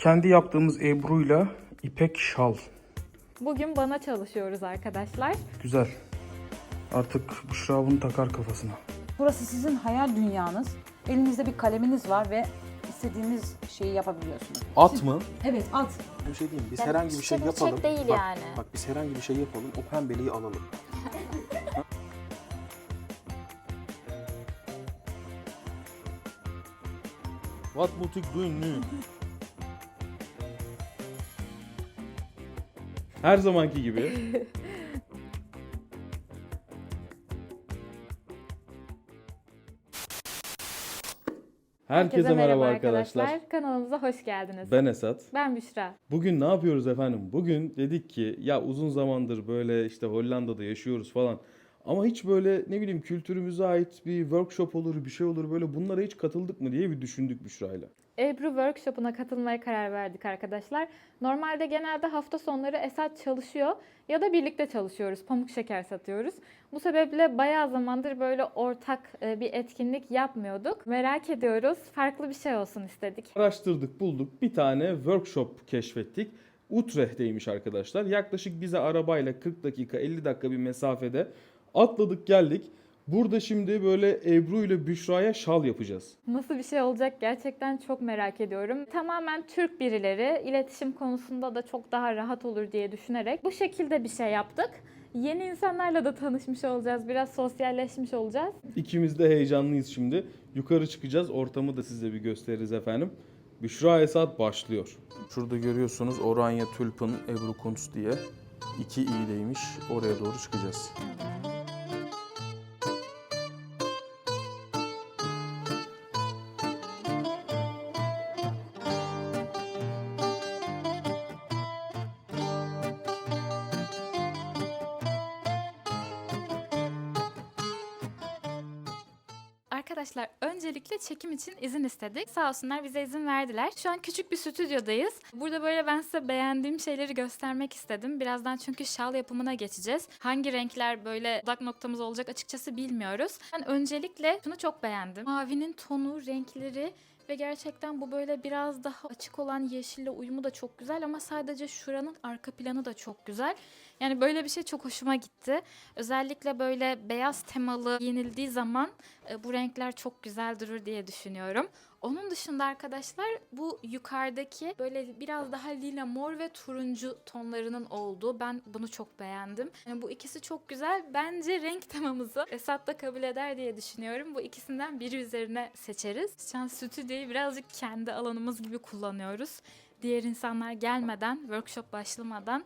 Kendi yaptığımız Ebru'yla ipek şal. Bugün bana çalışıyoruz arkadaşlar. Güzel. Artık Büşra bunu takar kafasına. Burası sizin hayal dünyanız. Elinizde bir kaleminiz var ve istediğiniz şeyi yapabiliyorsunuz. At mı? Evet at. Bir şey diyeyim. Biz Yani herhangi bir şey çiçek miçek yapalım. değil bak, yani. Bak biz herhangi bir şey yapalım. O pembeliği alalım. What Mutik doing nu? Her zamanki gibi. Herkese, merhaba arkadaşlar. Kanalımıza hoş geldiniz. Ben Esat. Ben Büşra. Bugün ne yapıyoruz efendim? Bugün dedik ki ya uzun zamandır böyle işte Hollanda'da yaşıyoruz falan. Ama hiç böyle ne bileyim kültürümüze ait bir workshop olur, bir şey olur böyle bunlara hiç katıldık mı diye bir düşündük Büşra'yla. Ebru Workshop'una katılmaya karar verdik arkadaşlar. Normalde genelde hafta sonları Esat çalışıyor ya da birlikte çalışıyoruz. Pamuk şeker satıyoruz. Bu sebeple bayağı zamandır böyle ortak e, bir etkinlik yapmıyorduk. Merak ediyoruz. Farklı bir şey olsun istedik. Araştırdık, bulduk. Bir tane workshop keşfettik. Utrecht'teymiş arkadaşlar. Yaklaşık bize arabayla 40 dakika, 50 dakika bir mesafede atladık geldik. Burada şimdi böyle Ebru ile Büşra'ya şal yapacağız. Nasıl bir şey olacak gerçekten çok merak ediyorum. Tamamen Türk birileri iletişim konusunda da çok daha rahat olur diye düşünerek bu şekilde bir şey yaptık. Yeni insanlarla da tanışmış olacağız. Biraz sosyalleşmiş olacağız. İkimiz de heyecanlıyız şimdi. Yukarı çıkacağız. Ortamı da size bir gösteririz efendim. Büşra Esat başlıyor. Şurada görüyorsunuz Oranya Tulp'ın Ebru Kunz diye. iki iyideymiş. Oraya doğru çıkacağız. Çekim için izin istedik. Sağ olsunlar bize izin verdiler. Şu an küçük bir stüdyodayız. Burada böyle ben size beğendiğim şeyleri göstermek istedim. Birazdan çünkü şal yapımına geçeceğiz. Hangi renkler böyle odak noktamız olacak açıkçası bilmiyoruz. Ben öncelikle şunu çok beğendim. Mavinin tonu, renkleri ve gerçekten bu böyle biraz daha açık olan yeşille uyumu da çok güzel ama sadece şuranın arka planı da çok güzel. Yani böyle bir şey çok hoşuma gitti. Özellikle böyle beyaz temalı yenildiği zaman e, bu renkler çok güzel durur diye düşünüyorum. Onun dışında arkadaşlar bu yukarıdaki böyle biraz daha lila mor ve turuncu tonlarının olduğu ben bunu çok beğendim. Yani bu ikisi çok güzel. Bence renk temamızı Esat da kabul eder diye düşünüyorum. Bu ikisinden biri üzerine seçeriz. Şu an stüdyoyu birazcık kendi alanımız gibi kullanıyoruz. Diğer insanlar gelmeden, workshop başlamadan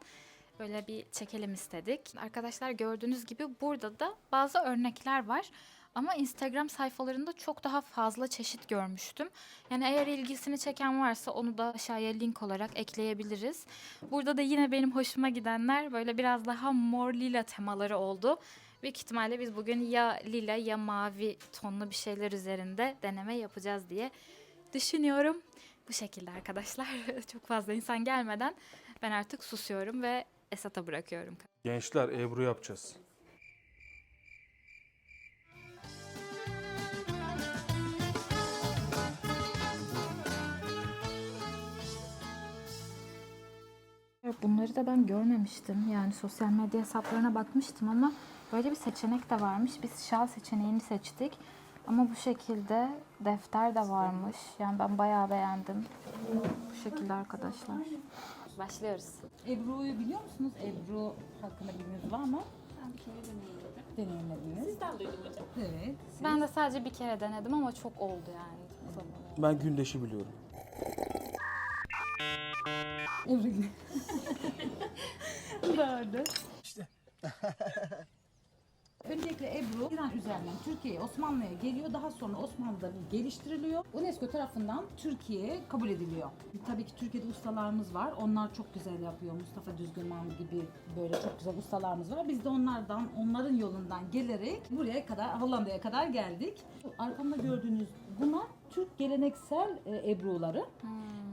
böyle bir çekelim istedik. Arkadaşlar gördüğünüz gibi burada da bazı örnekler var. Ama Instagram sayfalarında çok daha fazla çeşit görmüştüm. Yani eğer ilgisini çeken varsa onu da aşağıya link olarak ekleyebiliriz. Burada da yine benim hoşuma gidenler böyle biraz daha mor lila temaları oldu. Büyük ihtimalle biz bugün ya lila ya mavi tonlu bir şeyler üzerinde deneme yapacağız diye düşünüyorum. Bu şekilde arkadaşlar. çok fazla insan gelmeden ben artık susuyorum ve Esat'a bırakıyorum. Gençler Ebru yapacağız. Bunları da ben görmemiştim. Yani sosyal medya hesaplarına bakmıştım ama böyle bir seçenek de varmış. Biz şal seçeneğini seçtik. Ama bu şekilde defter de varmış. Yani ben bayağı beğendim. Bu şekilde arkadaşlar. Başlıyoruz. Ebru'yu biliyor musunuz? Ebru hakkında bilginiz var mı? Deneyimlediniz. Sizden duydum hocam. Evet. Ben de sadece bir kere denedim ama çok oldu yani. Ben Gündeş'i biliyorum. Ebru Doğru. Öncelikle Ebru İran üzerinden Türkiye'ye, Osmanlı'ya geliyor. Daha sonra Osmanlı'da bu geliştiriliyor. UNESCO tarafından Türkiye'ye kabul ediliyor. Tabii ki Türkiye'de ustalarımız var. Onlar çok güzel yapıyor. Mustafa Düzgünman gibi böyle çok güzel ustalarımız var. Biz de onlardan, onların yolundan gelerek buraya kadar, Hollanda'ya kadar geldik. Arkamda gördüğünüz bunlar Türk geleneksel e, Ebru'ları.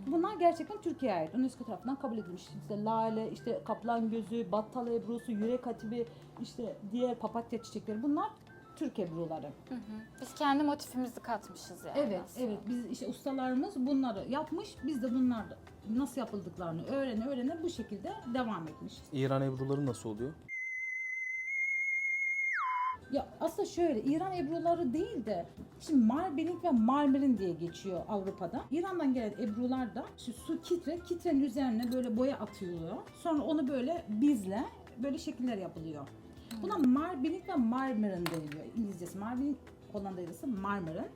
Bunlar gerçekten Türkiye'ye ait. UNESCO tarafından kabul edilmiş. İşte lale, işte kaplan gözü, battal ebrusu, yürek hatibi, işte diğer papatya çiçekleri bunlar Türk Ebruları. Hı hı. Biz kendi motifimizi katmışız yani. Evet, aslında. evet. Biz işte ustalarımız bunları yapmış. Biz de bunlar nasıl yapıldıklarını öğrene öğrene bu şekilde devam etmiş. İran Ebruları nasıl oluyor? Ya aslında şöyle İran Ebruları değil de şimdi Marbelink ve Marmerin diye geçiyor Avrupa'da. İran'dan gelen Ebrular da işte su kitre, kitrenin üzerine böyle boya atılıyor. Sonra onu böyle bizle böyle şekiller yapılıyor. Buna Marbelink ve Marmerin deniliyor. İngilizcesi Marbelink, Hollanda'yası Marmerin.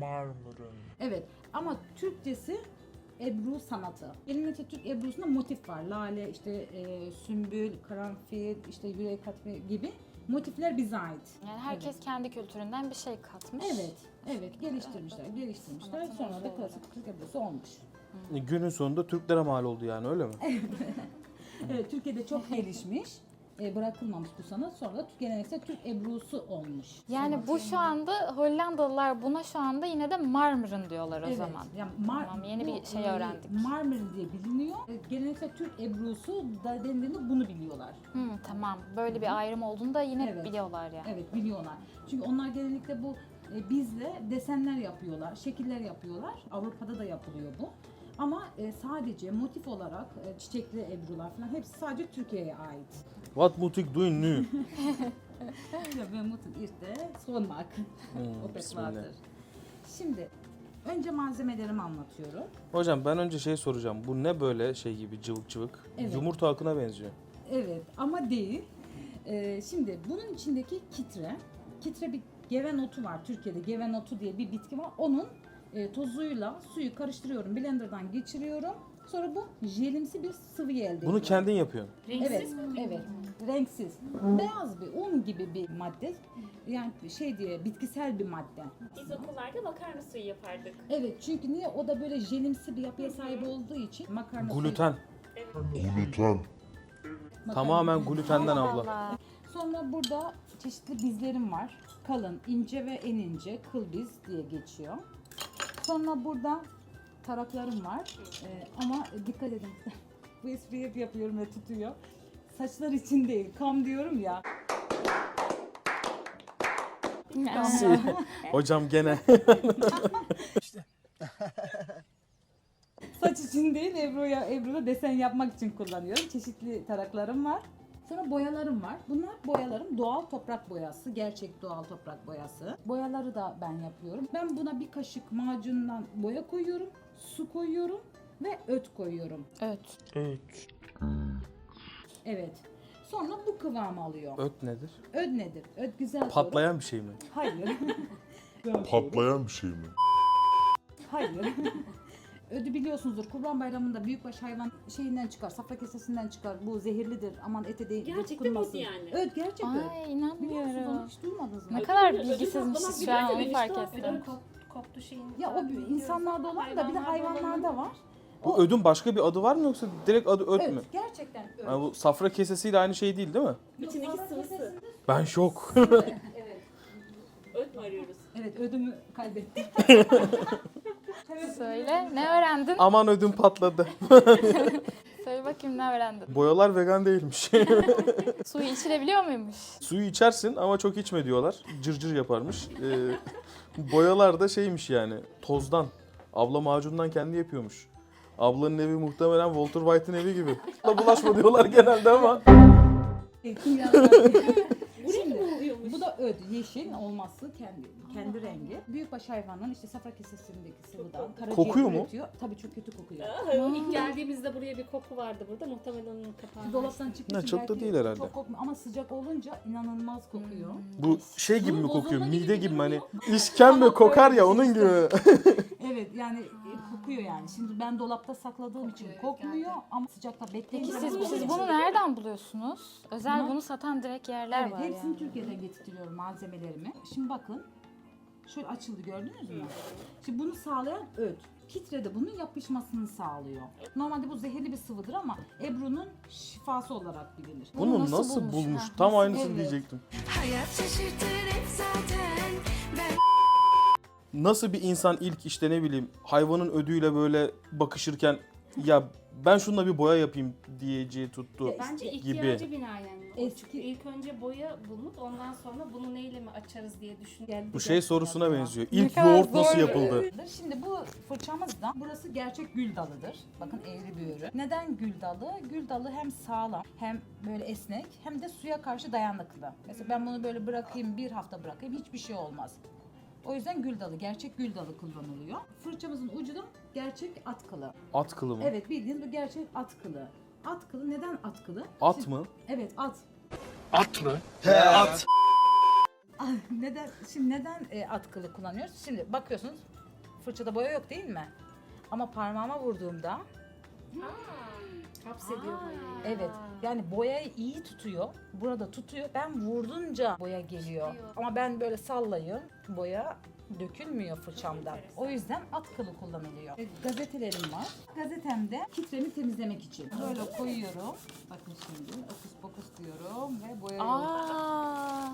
Marmara'nın. Evet ama Türkçesi Ebru sanatı. Geleneksel Türk Ebru'sunda motif var. Lale, işte e, sümbül, karanfil, işte yürek katme gibi motifler bize ait. Yani herkes kendi kültüründen bir şey katmış. Evet, evet geliştirmişler, geliştirmişler. Sanatın Sonra da klasik Türk Ebru'su olmuş. Günün sonunda Türklere mal oldu yani öyle mi? Evet, Türkiye'de çok gelişmiş. E, bırakılmamış bu sanat. Sonra da geleneksel Türk Ebru'su olmuş. Yani bu şu anda Hollandalılar buna şu anda yine de Marmırın diyorlar o Evet, zaman. Yani mar- Tamam, yeni bu, bir şey e, öğrendik. Marmara diye biliniyor. E, Geleneksel Türk Ebru'su da dendiğinde bunu biliyorlar. Hı, tamam. Böyle bir ayrım olduğunu da yine Evet. biliyorlar yani. Evet biliyorlar. Çünkü onlar genellikle bu e, bizle desenler yapıyorlar, şekiller yapıyorlar. Avrupa'da da yapılıyor bu. Ama e, sadece motif olarak e, çiçekli ebrular falan hepsi sadece Türkiye'ye ait. What mutik doing? Ya ben mutlu işte sonmak. Hmm, o pek bismillah. vardır. Şimdi önce malzemelerimi anlatıyorum. Hocam ben önce şey soracağım. Bu ne böyle şey gibi cıvık cıvık? Evet. Yumurta akına benziyor. Evet ama değil. E, şimdi bunun içindeki kitre, kitre bir geven otu var Türkiye'de. Geven otu diye bir bitki var. Onun e, tozuyla suyu karıştırıyorum, blenderdan geçiriyorum. Sonra bu jelimsi bir sıvı elde ediyorum. Bunu kendin yapıyorsun. Evet, evet. Renksiz. Beyaz bir un gibi bir madde. Yani şey diye bitkisel bir madde. Biz okullarda makarna suyu yapardık. Evet çünkü niye o da böyle jelimsi bir yapıya sahip olduğu için makarna suyu- Gluten. Gluten. makarna- Tamamen glutenden abla. Allah. Sonra burada çeşitli bizlerim var. Kalın, ince ve en ince kıl biz diye geçiyor. Sonra burada taraklarım var. Ee, ama dikkat edin. Bu espriyi hep yapıyorum ve tutuyor. Saçlar için değil, kam diyorum ya. Hocam gene. Saç için değil, Ebru'ya Ebru'da desen yapmak için kullanıyorum. Çeşitli taraklarım var. Sonra boyalarım var. Bunlar boyalarım doğal toprak boyası. Gerçek doğal toprak boyası. Boyaları da ben yapıyorum. Ben buna bir kaşık macundan boya koyuyorum. Su koyuyorum ve öt koyuyorum. Evet. Evet. Evet. Sonra bu kıvamı alıyor. Öt nedir? Öt nedir? Öt güzel soru. Patlayan bir şey mi? Hayır. Patlayan bir şey mi? Hayır. Ödü biliyorsunuzdur. Kurban Bayramı'nda büyükbaş hayvan şeyinden çıkar, safra kesesinden çıkar. Bu zehirlidir. Aman ete değil. Gerçekten dokunmasın. öt yani. Öt gerçek öt. Ay Biliyor musunuz onu inanmıyorum. hiç duymadınız mı? Ne kadar bilgisizmişiz şu an onu fark doğru. ettim. koptu şeyin. Ya o bir insanlarda olan da bir de hayvanlarda var. Bu ödün başka bir adı var mı yoksa direkt adı öt Öt, mü? gerçekten öt. Yani bu safra kesesiyle aynı şey değil değil mi? İçindeki sıvısı. Ben şok. Öt mü arıyoruz? Evet ödümü kaybettim. Söyle ne öğrendin? Aman ödüm patladı. Söyle bakayım ne öğrendin? Boyalar vegan değilmiş. Suyu içilebiliyor muymuş? Suyu içersin ama çok içme diyorlar. Cırcır yaparmış. Ee, boyalar da şeymiş yani tozdan. Abla macundan kendi yapıyormuş. Ablanın evi muhtemelen Walter White'ın evi gibi. Bulaşma diyorlar genelde ama. Kimyalar. Buraya mı oluyormuş? Bu da öd, yeşil olması kendi kendi rengi. Büyükbaş hayvanın işte safra kesesindeki sıvıdan karaciğer Kokuyor mu? üretiyor. Tabii çok kötü kokuyor. Aa, İlk geldiğimizde buraya bir koku vardı burada. Muhtemelen onun kapağı. Dolaptan çıktığı Ne, için çok da belki değil herhalde. Çok kokmuyor ama sıcak olunca inanılmaz kokuyor. Bu şey gibi mi Bunun kokuyor? bozulma gibi Mide bir gibi mi hani? durumu İşkembe kokar ya onun gibi. Evet yani e, kokuyor yani. Şimdi ben dolapta sakladığım için kokmuyor ama sıcakta bekleyince Peki siz, kokuyor. siz bunu nereden buluyorsunuz? Özel Bunu- bunu satan direkt yerler Evet, var hepsini yani. Türkiye'den getirtiyorum malzemelerimi. Şimdi bakın. Şöyle açıldı gördünüz mü? Şimdi bunu sağlayan öt. Kitre de bunun yapışmasını sağlıyor. Normalde bu zehirli bir sıvıdır ama Ebru'nun şifası olarak bilinir. Bunu nasıl nasıl, bulmuş? Tam aynısını Evet. diyecektim. Hayat şaşırtır hep zaten Ben Nasıl bir insan ilk işte ne bileyim hayvanın ödüyle böyle bakışırken ya ben şununla bir boya yapayım diyeceği tuttu. Bence gibi. ihtiyacı binaen. O Eski- Çünkü ilk önce boya bulunup ondan sonra bunu neyle mi açarız diye düşünüyorum. Bu şey sorusuna benziyor. İlk kadar yoğurt nasıl zor. yapıldı? Şimdi bu fırçamızda burası gerçek gül dalıdır. Bakın eğri büğrü. Neden gül dalı? Gül dalı hem sağlam hem böyle esnek hem de suya karşı dayanıklı. Mesela ben bunu böyle bırakayım bir hafta bırakayım hiçbir şey olmaz. O yüzden gül dalı, gerçek gül dalı kullanılıyor. Fırçamızın ucu da gerçek at kılı. At kılı mı? Evet bildiğiniz bu gerçek at kılı. At kılı neden at kılı? At Şimdi- mı? Evet at. At mı? Ah, neden şimdi neden e, at kılı kullanıyoruz? Şimdi bakıyorsunuz fırçada boya yok değil mi? Ama parmağıma vurduğumda Hapsediyor boyayı. evet yani boyayı iyi tutuyor. Burada tutuyor. Ben vurdunca boya geliyor. Çıkıyor. Ama ben böyle sallayayım boya dökülmüyor fırçamdan. O yüzden at kılı kullanılıyor. E, Gazetelerim var. Gazetemde kitremi temizlemek için. Böyle koyuyorum. Bakın şimdi okus pokus diyorum ve boyuyorum. Aa.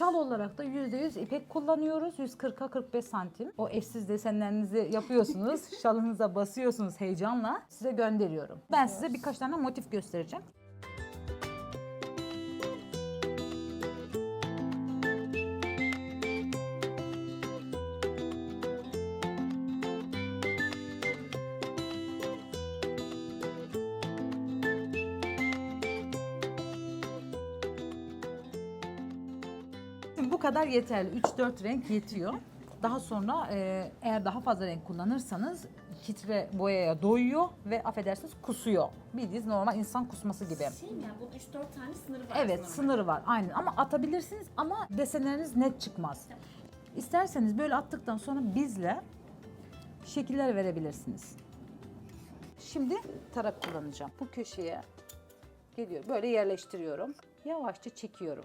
Şal olarak da %100 ipek kullanıyoruz. 140'a 45 santim. O eşsiz desenlerinizi yapıyorsunuz. Şalınıza basıyorsunuz heyecanla. Size gönderiyorum. Ben size birkaç tane motif göstereceğim. Kadar yeterli. 3-4 renk yetiyor. Daha sonra e, eğer daha fazla renk kullanırsanız kitre boyaya doyuyor ve affedersiniz kusuyor. Bildiğiniz normal insan kusması gibi. Şey mi ya bunun 3-4 tane sınırı var. Evet sınırı var aynen ama atabilirsiniz ama desenleriniz net çıkmaz. İsterseniz böyle attıktan sonra bizle şekiller verebilirsiniz. Şimdi tarak kullanacağım. Bu köşeye geliyor. Böyle yerleştiriyorum. Yavaşça çekiyorum.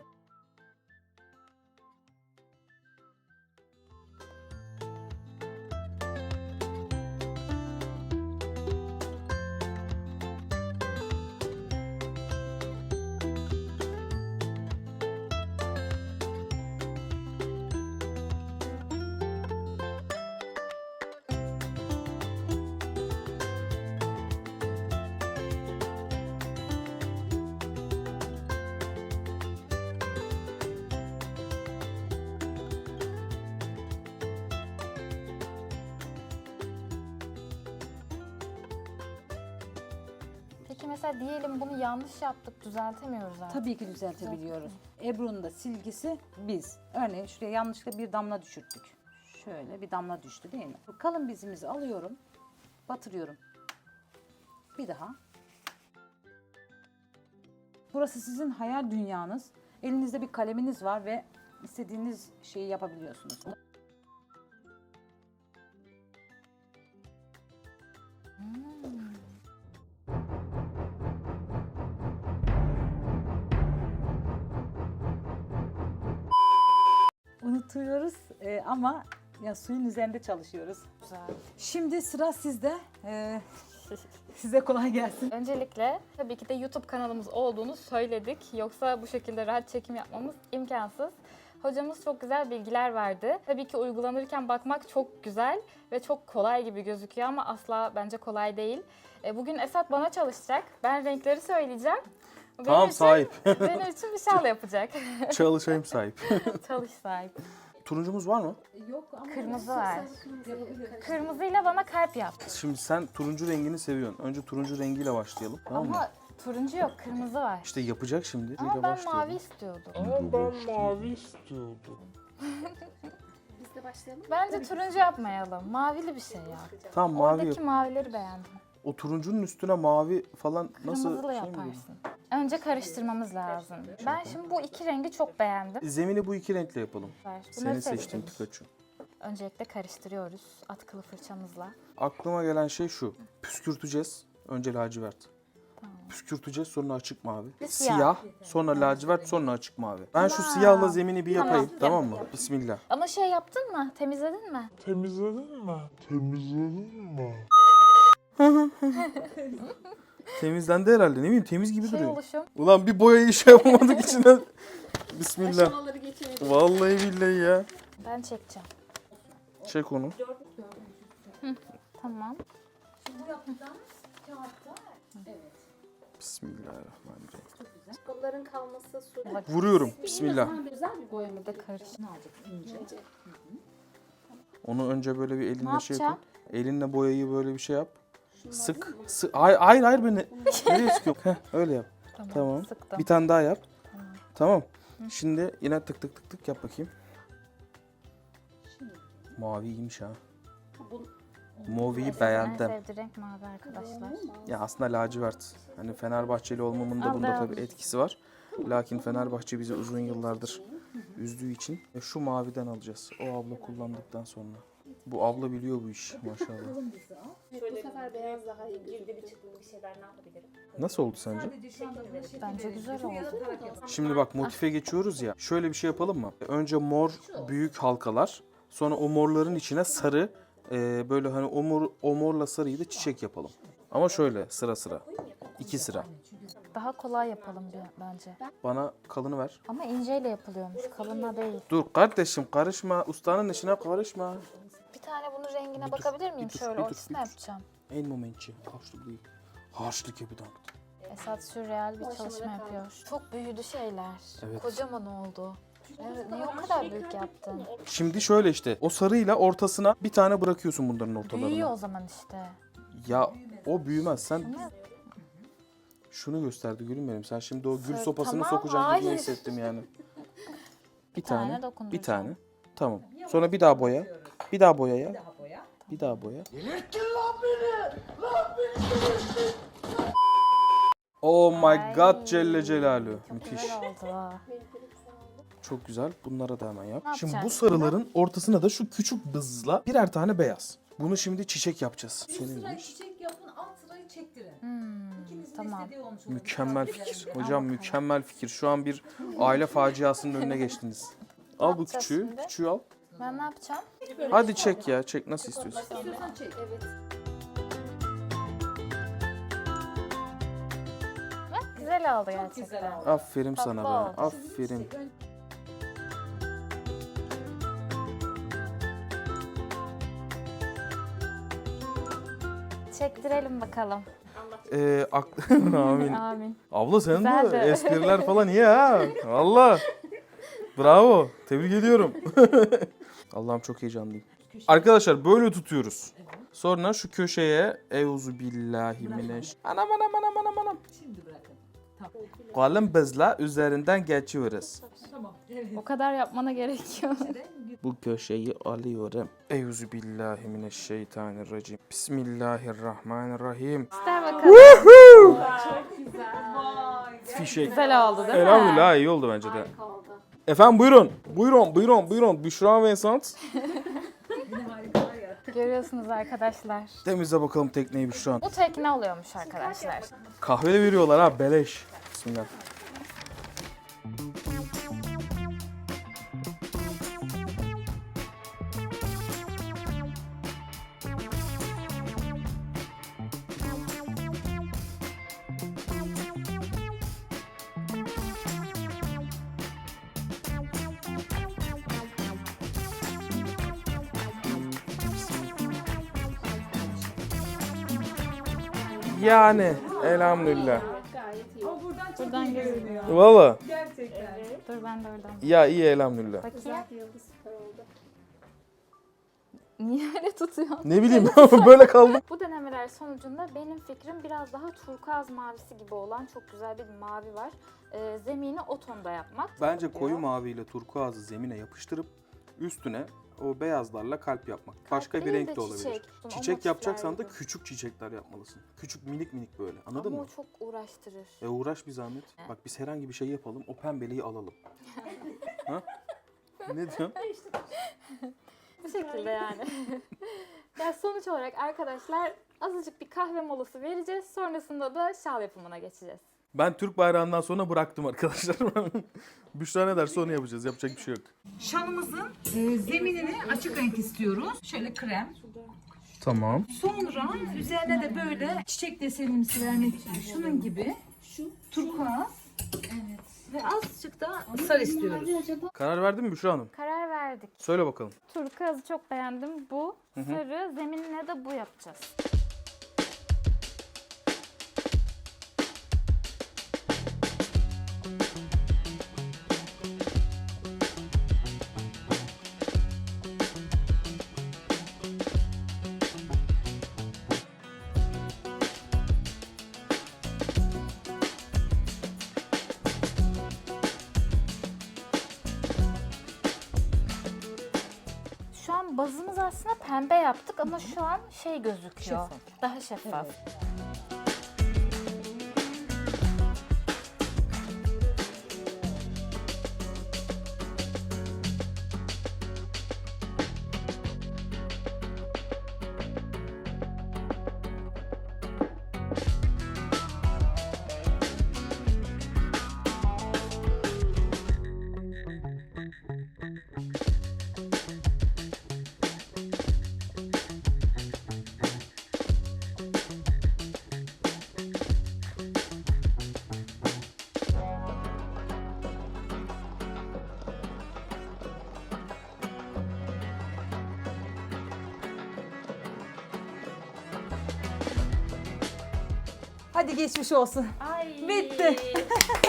Mesela diyelim bunu yanlış yaptık, düzeltemiyoruz artık. Tabii ki düzeltebiliyoruz. Ebru'nun da silgisi biz. Örneğin şuraya yanlışlıkla bir damla düşürttük. Şöyle bir damla düştü değil mi? Bu kalın bezimizi alıyorum, batırıyorum. Bir daha. Burası sizin hayal dünyanız. Elinizde bir kaleminiz var ve istediğiniz şeyi yapabiliyorsunuz. Unutuyoruz e, ama ya suyun üzerinde çalışıyoruz. Güzel. Şimdi sıra sizde. E, size kolay gelsin. Öncelikle tabii ki de YouTube kanalımız olduğunu söyledik. Yoksa bu şekilde rahat çekim yapmamız imkansız. Hocamız çok güzel bilgiler verdi. Tabii ki uygulanırken bakmak çok güzel ve çok kolay gibi gözüküyor ama asla bence kolay değil. E, Bugün Esat bana çalışacak. Ben renkleri söyleyeceğim. Benim Tamam için- sahip. Benim için bir şal yapacak. Çalışayım sahip. Çalış sahip. Turuncumuz var mı? Yok ama Kırmızı var. Kırmızıyla bana kalp yap. Şimdi sen turuncu rengini seviyorsun. Önce turuncu rengiyle başlayalım. Tamam mı? Ama turuncu yok, kırmızı var. İşte yapacak şimdi. Ama ben başlayalım? mavi istiyordum. Ama ben mavi istiyordum. Biz de başlayalım. Bence turuncu yapmayalım. Mavili bir şey yap. Tamam mavi Oradaki yap. mavileri beğendim. O turuncunun üstüne mavi falan nasıl Kırmızılı şey mi yaparsın. Önce karıştırmamız lazım. Ben şimdi bu iki rengi çok beğendim. Zemini bu iki renkle yapalım. Senin seçtiğin seçtim. Pikachu. Öncelikle karıştırıyoruz atkılı fırçamızla. Aklıma gelen şey şu. Püskürteceğiz. Önce lacivert. Püskürteceğiz sonra açık mavi. Ve Siyah. siyah. sonra lacivert sonra açık mavi. Ben şu siyahla zemini bir yapayım Yap, tamam mı? yap. Bismillah. Ama şey yaptın mı? Temizledin mi? Temizledin mi? Temizledin mi? Temizlendi herhalde ne bileyim temiz gibi Şey duruyor. oluşum. Ulan bir boyayı şey yapamadık içinden. Bismillah. Aşamaları geçemedim. Vallahi billahi ya. Ben çekeceğim. Çek onu. Tamam. Şimdi bu yaptıklarımız kağıtta. Evet. Bismillahirrahmanirrahim. Çok güzel. Kolların kalması su. Vuruyorum. Bismillah. Güzel bir boya mı? Karışık. Nazik, ince. Onu önce böyle bir elinle Ne şey yapacağım? yap. Elinle boyayı böyle bir şey yap. Sık. Sık. Hayır hayır, hayır beni. Nereye sıkıyorsun? Heh, öyle yap. Tamam. Sıktım. Bir tane daha yap. Tamam. Şimdi yine tık tık tık tık yap bakayım. Mavi iyiymiş ha. Maviyi En beğendim. sevdiği renk mavi arkadaşlar. Ya aslında lacivert. Hani Fenerbahçeli olmamın da bunda tabii etkisi var. Lakin Fenerbahçe bizi uzun yıllardır üzdüğü için e, şu maviden alacağız. O abla kullandıktan sonra. Bu abla biliyor bu iş maşallah. Bu sefer beyaz daha iyi. Girdi bir çıktı bir şeyler ne yapabilirim? Nasıl oldu sence? Sadece şu anda buna şekil Bence verelim. güzel oldu. Şimdi bak motife geçiyoruz ya. Şöyle bir şey yapalım mı? Önce mor büyük halkalar. Sonra o morların içine sarı e, böyle hani o, mor, o morla sarıyı da çiçek yapalım. Ama şöyle sıra sıra. İki sıra. Daha kolay yapalım bir- bence. Bana kalını ver. Ama inceyle yapılıyormuş. Kalınla değil. Dur kardeşim karışma. Ustanın işine karışma. Bir tane bunun rengine Bir dur, bakabilir miyim? bir dur, Şöyle bir dur, ortasına yapacağım. En momentçi. Harçlık değil. Harçlık yapıdan. Esat sürreal bir aşamada çalışma kaldı. yapıyor. Çok büyüdü şeyler. Evet. Kocaman oldu. Evet, niye o kadar büyük yaptın? Şimdi şöyle işte o sarıyla ortasına bir tane bırakıyorsun bunların ortalarına. Büyüyor o zaman işte. Ya o büyümez. Sen şunu gösterdi gülüm benim. Sen şimdi o gül sopasını Tamam, sokacaksın gibi hayır. hissettim yani. Bir tane tane. Bir dokunduracağım. tane. Tamam. Sonra bir daha boya. Bir daha boya ya. Daha boya. Bir daha boya. Oh my Ay, god Celle Celaluhu. Müthiş. Çok güzel. Bunlara da hemen yap. Ne Şimdi bu yapacağız sarıların ortasına da şu küçük bızla birer tane beyaz. Bunu şimdi çiçek yapacağız. Bir sıra çiçek yapın, alt sırayı çektirin. Hmm, İkinizin tamam. istediği olmuş olur. Mükemmel fikir. bir- Hocam mükemmel fikir. Şu an bir aile faciasının önüne geçtiniz. Al bu yapacağız küçüğü. şimdi? Küçüğü al. Ben ne yapacağım? Hadi çek ya. Çek nasıl istiyorsun. İstiyorsan çek. Evet. Bak güzel oldu Çok gerçekten. güzel oldu. Aferin sana Tatlı be. oldu. Aferin. Çektirelim bakalım. Ee, ak- Amin. Amin. Abla sen Güzeldi. de espriler falan iyi ha. Allah. Bravo. Tebrik ediyorum. Allah'ım çok heyecanlıyım. Arkadaşlar böyle tutuyoruz. Sonra şu köşeye Euzu billahi mineş. Anam anam anam anam anam. Şimdi bırakın. Kalın bezle üzerinden geçiyoruz. Tamam. Evet. O kadar yapmana gerek yok. Bu köşeyi alıyorum. Euzu billahi mineşşeytanirracim. Bismillahirrahmanirrahim. İster bakalım. Fişek. Güzel oldu değil mi? Elhamdülillah iyi oldu bence de. Harika oldu. Efendim buyurun. Buyurun buyurun buyurun. Büşra ve Esat. Yine harikalar ya. Görüyorsunuz arkadaşlar. Temizle bakalım tekneyi Büşra. Bu tekne oluyormuş arkadaşlar. Kahve de veriyorlar ha beleş. Bismillah. Yani elhamdülillah. Gayet iyi. Buradan görünüyor. Valla. Dur ben de oradan. Ya iyi elhamdülillah. Bakayım. Yıldız süper oldu. Niye öyle tutuyorsun? Ne bileyim böyle kaldım. Bu denemeler sonucunda benim fikrim biraz daha turkuaz mavisi gibi olan çok güzel bir mavi var. Ee, zemini o tonda yapmak. Bence koyu mavi ile turkuazı zemine yapıştırıp üstüne o beyazlarla kalp yapmak. Başka bir renk de de olabilir. çiçek. O Çiçek yapacaksan da küçük çiçekler yapmalısın. Küçük minik minik böyle. Anladın Ama mı? o çok uğraştırır. E uğraş bir zahmet. Bak biz herhangi bir şey yapalım. O pembeliği alalım. ha? Ne diyorsun? Bu şekilde yani. ya sonuç olarak arkadaşlar azıcık bir kahve molası vereceğiz. Sonrasında da şal yapımına geçeceğiz. Ben Türk bayrağından sonra bıraktım arkadaşlar. Büşra ne derse onu yapacağız. Yapacak bir şey yok. Şalımızın e, zeminini açık renk istiyoruz. Şöyle krem. Tamam. Sonra üzerine de böyle çiçek desenimsi vermek için şunun gibi şu turkuaz. Evet. Ve azıcık da sarı istiyoruz. Karar verdin mi Büşra Hanım? Karar verdik. Söyle bakalım. Turkuaz'ı çok beğendim. Bu sarı, zeminine de bu yapacağız. Şu an bazımız aslında pembe yaptık ama şu an şey gözüküyor. Şeffaf. Daha şeffaf. Hadi geçmiş olsun. Ay. Bitti.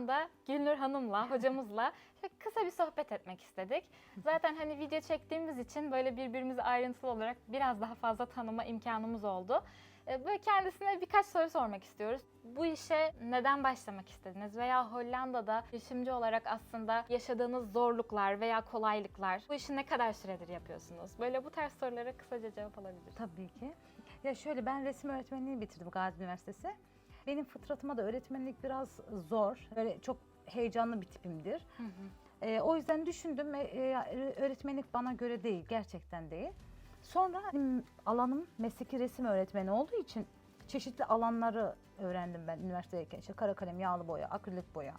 anda Gülnur Hanım'la, hocamızla kısa bir sohbet etmek istedik. Zaten hani video çektiğimiz için böyle birbirimizi ayrıntılı olarak biraz daha fazla tanıma imkanımız oldu. Ee, Böyle kendisine birkaç soru sormak istiyoruz. Bu işe neden başlamak istediniz? Veya Hollanda'da girişimci olarak aslında yaşadığınız zorluklar veya kolaylıklar, bu işi ne kadar süredir yapıyorsunuz? Böyle bu tarz sorulara kısaca cevap alabiliriz. Tabii ki. Ya şöyle ben resim öğretmenliği bitirdim Gazi Üniversitesi. Benim fıtratıma da öğretmenlik biraz zor. Böyle çok heyecanlı bir tipimdir. Ee, o yüzden düşündüm e, e, öğretmenlik bana göre değil, gerçekten değil. Sonra benim alanım mesleki resim öğretmeni olduğu için çeşitli alanları öğrendim ben üniversitedeyken. İşte kara kalem, yağlı boya, akrilik boya,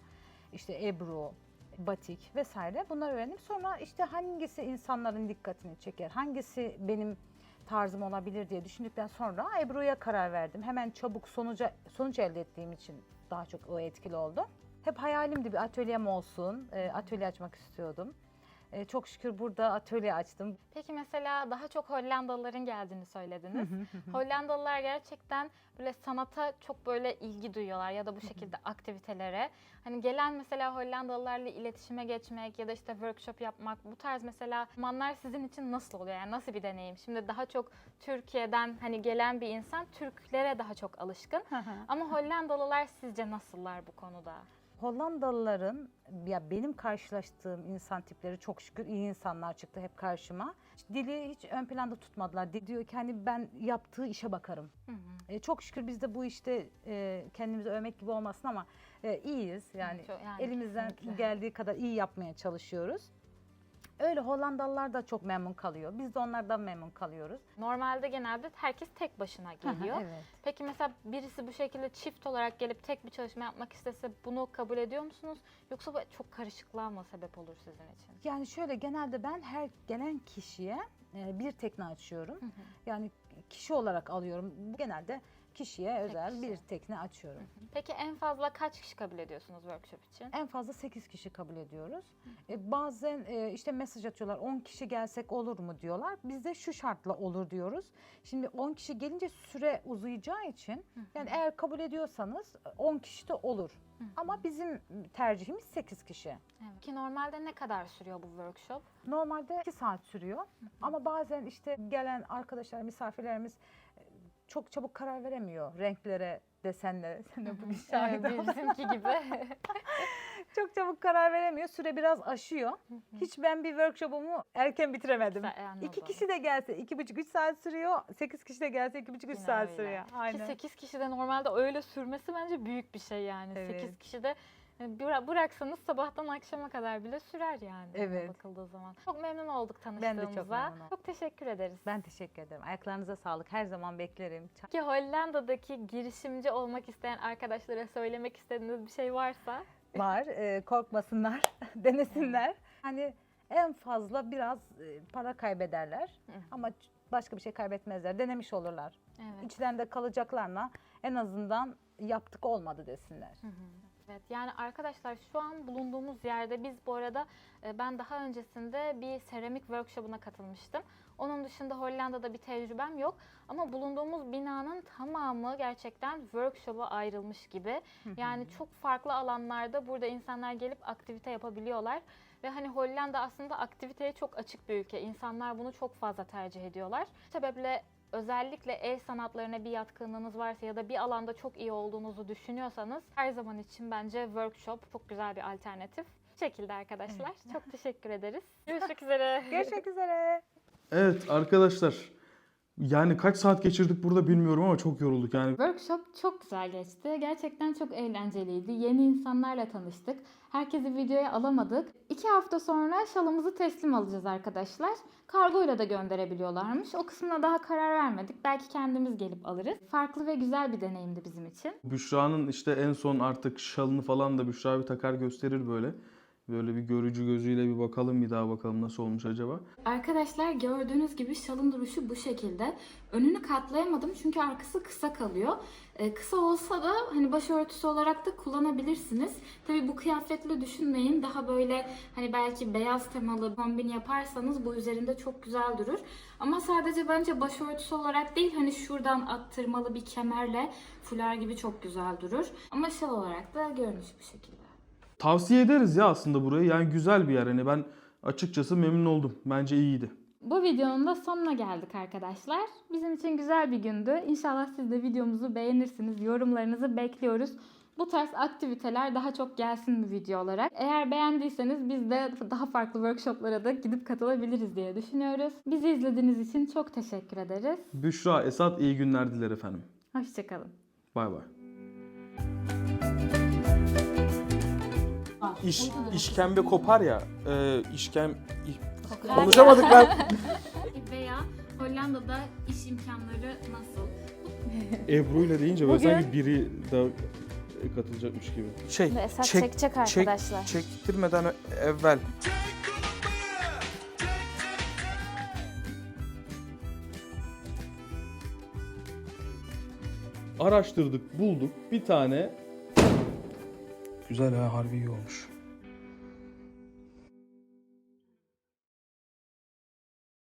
işte ebru, batik vesaire bunları öğrendim. Sonra işte hangisi insanların dikkatini çeker, hangisi benim tarzım olabilir diye düşündükten sonra Ebru'ya karar verdim. Hemen çabuk sonuca sonuç elde ettiğim için daha çok o etkili oldu. Hep hayalimdi bir atölyem olsun. E, atölye açmak istiyordum. E, çok şükür burada atölye açtım. Peki mesela daha çok Hollandalıların geldiğini söylediniz. Hollandalılar gerçekten böyle sanata çok böyle ilgi duyuyorlar ya da bu şekilde aktivitelere. Hani gelen mesela Hollandalılarla iletişime geçmek ya da işte workshop yapmak bu tarz mesela zamanlar sizin için nasıl oluyor? Yani nasıl bir deneyim? Şimdi daha çok Türkiye'den hani gelen bir insan Türklere daha çok alışkın. Ama Hollandalılar sizce nasıllar bu konuda? Hollandalıların ya benim karşılaştığım insan tipleri çok şükür iyi insanlar çıktı hep karşıma. Dili hiç ön planda tutmadılar. Di- Diyor ki hani ben yaptığı işe bakarım. E, çok şükür biz de bu işte e, kendimizi övmek gibi olmasın ama e, iyiyiz. Yani, Çok- yani elimizden kesinlikle. geldiği kadar iyi yapmaya çalışıyoruz. Öyle Hollandalılar da çok memnun kalıyor. Biz de onlardan memnun kalıyoruz. Normalde genelde herkes tek başına geliyor. evet. Peki mesela birisi bu şekilde çift olarak gelip tek bir çalışma yapmak istese bunu kabul ediyor musunuz? Yoksa bu çok karışıklığa mı sebep olur sizin için? Yani şöyle genelde ben her gelen kişiye e, bir tekne açıyorum. Yani kişi olarak alıyorum. Genelde kişiye özel kişi. bir tekne açıyorum. Peki en fazla kaç kişi kabul ediyorsunuz workshop için? En fazla 8 kişi kabul ediyoruz. E, bazen e, işte mesaj atıyorlar 10 kişi gelsek olur mu diyorlar. Biz de şu şartla olur diyoruz. Şimdi 10 kişi gelince süre uzayacağı için yani eğer kabul ediyorsanız 10 kişi de olur. Ama bizim tercihimiz 8 kişi. Evet. Ki normalde ne kadar sürüyor bu workshop? Normalde 2 saat sürüyor. Ama bazen işte gelen arkadaşlar, misafirlerimiz çok çabuk karar veremiyor renklere, desenlere. Sen de bugün şahit Evet, bizimki gibi. Çok çabuk karar veremiyor. Süre biraz aşıyor. Hiç ben bir workshopumu erken bitiremedim. Anladım. İki kişi de gelse iki buçuk üç saat sürüyor. Sekiz kişi de gelse iki buçuk üç saat öyle. sürüyor. Ki Aynen. 8 kişi de normalde öyle sürmesi bence büyük bir şey yani. Evet. 8 kişi de yani bıra- bıraksanız sabahtan akşama kadar bile sürer yani. Evet. Bakıldığı zaman. Çok memnun olduk Ben de çok tanıştığımıza. memnun oldum. Çok teşekkür ederiz. Ben teşekkür ederim. Ayaklarınıza sağlık. Her zaman beklerim. Çay- Ki Hollanda'daki girişimci olmak isteyen arkadaşlara söylemek istediğiniz bir şey varsa var. Ee, korkmasınlar, denesinler. Hani en fazla biraz e, para kaybederler ama ç- başka bir şey kaybetmezler. Denemiş olurlar. evet. İçlerinde kalacaklarına en azından yaptık olmadı desinler. Evet yani arkadaşlar şu an bulunduğumuz yerde biz bu arada e, ben daha öncesinde bir seramik workshop'una katılmıştım. Onun dışında Hollanda'da bir tecrübem yok ama bulunduğumuz binanın tamamı gerçekten workshop'a ayrılmış gibi. Yani çok farklı alanlarda burada insanlar gelip aktivite yapabiliyorlar. Ve hani Hollanda aslında aktiviteye çok açık bir ülke. İnsanlar bunu çok fazla tercih ediyorlar. Bu sebeple özellikle el sanatlarına bir yatkınlığınız varsa ya da bir alanda çok iyi olduğunuzu düşünüyorsanız her zaman için bence workshop çok güzel bir alternatif. Bu şekilde arkadaşlar. Çok teşekkür ederiz. Görüşmek üzere. Görüşmek üzere. Evet arkadaşlar yani kaç saat geçirdik burada bilmiyorum ama çok yorulduk yani. Workshop çok güzel geçti. Gerçekten çok eğlenceliydi. Yeni insanlarla tanıştık. Herkesi videoya alamadık. İki hafta sonra şalımızı teslim alacağız arkadaşlar. Kargoyla da gönderebiliyorlarmış. O kısmına daha karar vermedik. Belki kendimiz gelip alırız. Farklı ve güzel bir deneyimdi bizim için. Büşra'nın işte en son artık şalını falan da Büşra bir takar gösterir böyle. Böyle bir görücü gözüyle bir bakalım bir daha bakalım nasıl olmuş acaba. Arkadaşlar gördüğünüz gibi şalın duruşu bu şekilde. Önünü katlayamadım çünkü arkası kısa kalıyor. Ee, kısa olsa da hani başörtüsü olarak da kullanabilirsiniz. Tabii bu kıyafetle düşünmeyin. Daha böyle hani belki beyaz temalı kombin yaparsanız bu üzerinde çok güzel durur. Ama sadece bence başörtüsü olarak değil hani şuradan attırmalı bir kemerle fular gibi çok güzel durur. Ama şal olarak da görünüş bu şekilde. Tavsiye ederiz ya aslında burayı. Yani güzel bir yer. Hani ben açıkçası memnun oldum. Bence iyiydi. Bu videonun da sonuna geldik arkadaşlar. Bizim için güzel bir gündü. İnşallah siz de videomuzu beğenirsiniz. Yorumlarınızı bekliyoruz. Bu tarz aktiviteler daha çok gelsin bu video olarak. Eğer beğendiyseniz biz de daha farklı workshoplara da gidip katılabiliriz diye düşünüyoruz. Bizi izlediğiniz için çok teşekkür ederiz. Büşra, Esat iyi günler diler efendim. Hoşçakalın. Bay bay. İş, işkembe kopar ya. E, işkem... Konuşamadık lan. Veya Hollanda'da iş imkanları nasıl? Ebru ile deyince böyle Bugün- sanki biri de katılacakmış gibi. Şey, Esat çek, çekecek çek, arkadaşlar. çektirmeden evvel Araştırdık, bulduk. Bir tane Güzel ha harbi iyi olmuş.